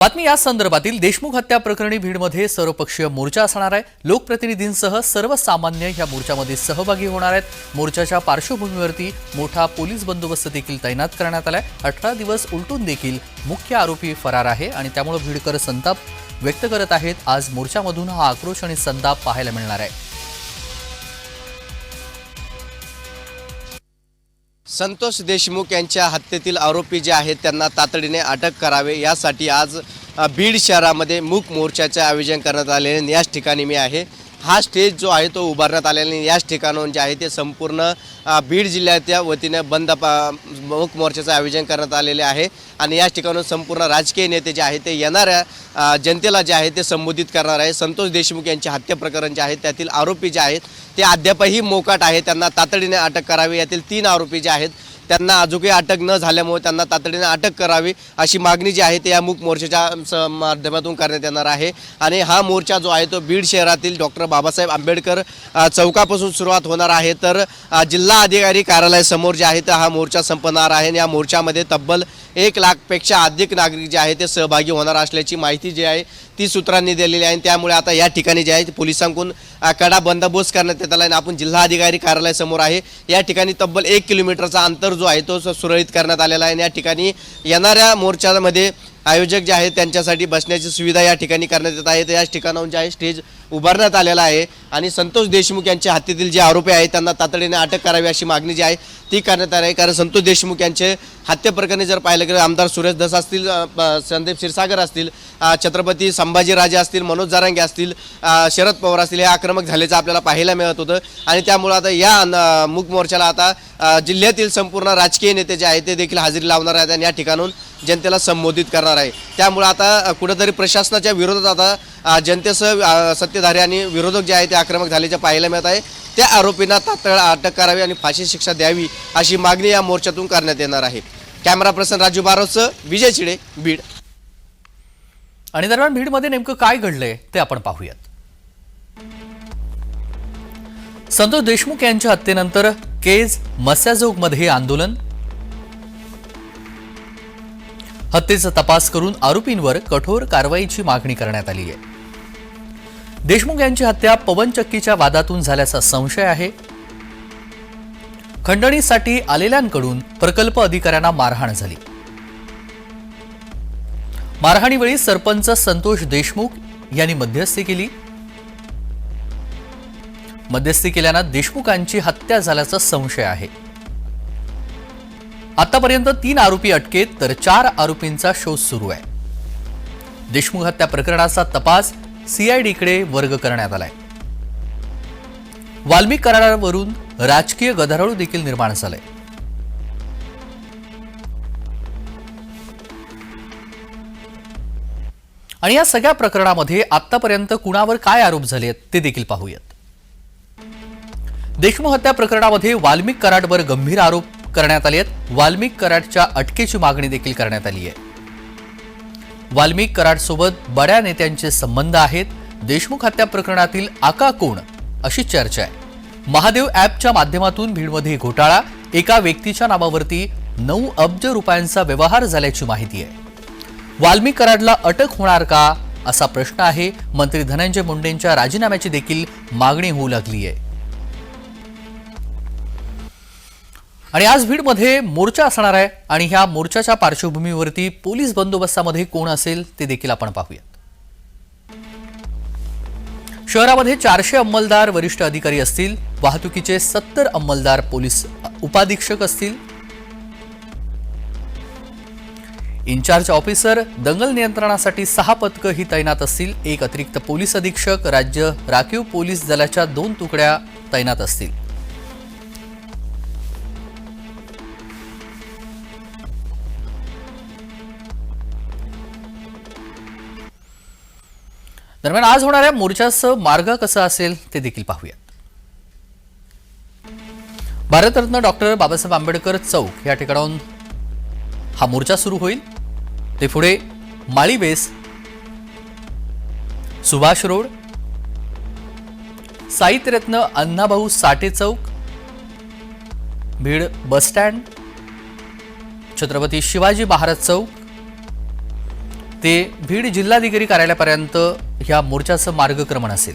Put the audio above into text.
बातमी या संदर्भातील देशमुख हत्या प्रकरणी भीडमध्ये सर्वपक्षीय मोर्चा असणार आहे. लोकप्रतिनिधींसह सर्वसामान्य या मोर्चामध्ये सहभागी होणार आहेत. मोर्चाच्या पार्श्वभूमीवरती मोठा पोलीस बंदोबस्त देखील तैनात करण्यात आलाय. अठरा दिवस उलटून देखील मुख्य आरोपी फरार आहे आणि त्यामुळे भीडकर संताप व्यक्त करत आहेत. आज मोर्चामधून हा आक्रोश आणि संताप पाहायला मिळणार आहे. संतोष देशमुख यांच्या हत्येतील आरोपी जे आहेत त्यांना तातडीने अटक करावे. यासाठी आज बीड शहरामध्ये मूक मोर्चाचे आयोजन करण्यात आलेले. याच ठिकाणी मी आहे. हा स्टेज जो आहे तो उभारण्यात आलेला आणि याच ठिकाणाहून जे आहे ते संपूर्ण बीड जिल्ह्याच्या वतीने बंद पा मुख मोर्चाचं आयोजन करण्यात आलेले आहे. आणि याच ठिकाणून संपूर्ण राजकीय नेते जे आहे ते येणाऱ्या जनतेला जे आहे ते संबोधित करणार आहे. संतोष देशमुख यांचे हत्या प्रकरण जे आहे त्यातील आरोपी जे आहेत ते अद्यापही मोकाट आहे. त्यांना तातडीने अटक करावी. यातील तीन आरोपी जे आहेत त्यांना अजूनही अटक न झाल्यामुळे त्यांना तातडीने अटक करावी अशी मागणी जी आहे ते या मूक मोर्चाच्या स- माध्यमातून करण्यात येणार आहे. आणि हा मोर्चा जो आहे तो बीड शहरातील डॉक्टर बाबासाहेब आंबेडकर चौकापासून सुरुवात होणार आहे. तर जिल्हा अधिकारी कार्यालयासमोर जे आहे तर हा मोर्चा संपणार आहे. आणि या मोर्चामध्ये तब्बल एक लाखपेक्षा अधिक नागरिक जे आहे ते सहभागी होणार असल्याची माहिती जी आहे ती सूत्रांनी दिलेली आहे. आणि त्यामुळे आता या ठिकाणी जे आहे ते पोलिसांकडून कडा बंदोबस्त करण्यात येत आला आणि आपण जिल्हाधिकारी कार्यालयासमोर आहे. या ठिकाणी तब्बल एक किलोमीटरचा अंतर जो आहे तो स- सुरळीत करण्यात आलेला आहे. आणि या ठिकाणी येणाऱ्या मोर्चामध्ये आयोजक जे आहेत त्यांच्यासाठी बसण्याची सुविधा या ठिकाणी करण्यात येत आहे. तर याच ठिकाणाहून जे आहे स्टेज उभारण्यात आलेला आहे. आणि संतोष देशमुख यांच्या हत्येतील जे आरोपी आहेत त्यांना तातडीने अटक करावी अशी मागणी जी आहे ती करण्यात आली आहे. कारण संतोष देशमुख यांचे हत्येप्रकरणी जर पाहिलं गेलं आमदार सुरेश धस असतील संदीप क्षीरसागर असतील छत्रपती संभाजीराजे असतील मनोज जारांगे असतील शरद पवार असतील हे आक्रमक झाल्याचं आपल्याला पाहायला मिळत होतं. आणि त्यामुळं आता या मूक मोर्चाला आता जिल्ह्यातील संपूर्ण राजकीय नेते जे आहेत ते देखील हजेरी लावणार आहेत. आणि या ठिकाणून जनतेला संबोधित करणार आहे. त्यामुळं आता कुठंतरी प्रशासनाच्या विरोधात आता जनतेसह सत्तेधारी आणि विरोधक जे आहे ते आक्रमक झाल्याचे पाहायला मिळत आहे. त्या आरोपींना तात्काळ अटक करावी आणि फाशी शिक्षा द्यावी अशी मागणी या मोर्चातून करण्यात येणार आहे. कॅमेरा पर्सन राजू बारोसह विजय चिडे बीड. आणि दरम्यान बीडमध्ये नेमकं काय घडलंय ते आपण पाहूयात. संतोष देशमुख यांच्या हत्येनंतर केज मस्याजोगमध्ये आंदोलन हत्येचा तपास करून आरोपींवर कठोर कारवाईची मागणी करण्यात आली आहे. देशमुख यांची हत्या पवनचक्कीच्या वादातून झाल्याचा संशय आहे. खंडणीसाठी आलेल्यांकडून प्रकल्प अधिकाऱ्यांना मारहाण झाली. मारहाणीवेळी सरपंच संतोष देशमुख यांनी मध्यस्थी केली. मध्यस्थी केल्यानं देशमुखांची हत्या झाल्याचा संशय आहे. आतापर्यंत तीन आरोपी अटकेत तर चार आरोपींचा शोध सुरू आहे. देशमुख हत्या प्रकरणाचा तपास सीआयडीकडे वर्ग करण्यात आलाय. वाल्मिक करारावरून राजकीय गदारोळ देखील निर्माण झालाय. आणि या सगळ्या प्रकरणामध्ये आतापर्यंत कुणावर काय आरोप झाले आहेत ते देखील पाहूयात. देशमुख हत्या प्रकरणामध्ये वाल्मिक कराडवर गंभीर आरोप करण्यात आले आहेत. वाल्मिक कराडच्या अटकेची मागणी देखील करण्यात आली आहे. वाल्मिक कराडसोबत बड्या नेत्यांचे संबंध आहेत. देशमुख हत्या प्रकरणातील आका कोण? अशी चर्चा आहे. महादेव ॲपच्या माध्यमातून भीडमध्ये घोटाळा. एका व्यक्तीच्या नावावरती नऊ अब्ज रुपयांचा व्यवहार झाल्याची माहिती आहे. वाल्मिक कराडला अटक होणार का? असा प्रश्न आहे. मंत्री धनंजय मुंडेंच्या राजीनाम्याची देखील मागणी होऊ लागली आहे. आणि आज बीडमध्ये मोर्चा असणार आहे आणि ह्या मोर्चाच्या पार्श्वभूमीवरती पोलीस बंदोबस्तामध्ये कोण असेल ते देखील आपण पाहूयात. शहरामध्ये चारशे अंमलदार वरिष्ठ अधिकारी असतील वाहतुकीचे सत्तर अंमलदार पोलीस उपाधीक्षक असतील. इन्चार्ज ऑफिसर दंगल नियंत्रणासाठी सहा पथकं ही तैनात असतील एक अतिरिक्त पोलीस अधीक्षक राज्य राखीव पोलीस दलाच्या दोन तुकड्या तैनात असतील. दरम्यान आज होणाऱ्या मोर्चाचं मार्ग कसं असेल ते देखील पाहूयात. भारतरत्न डॉक्टर बाबासाहेब आंबेडकर चौक या ठिकाणाहून हा मोर्चा सुरू होईल. ते पुढे माळी बेस सुभाष रोड साहित्यरत्न अण्णाभाऊ साठे चौक भीड बसस्टँड छत्रपती शिवाजी महाराज चौक ते बीड जिल्हाधिकारी कार्यालयापर्यंत ह्या मोर्चाचं मार्गक्रमण असेल.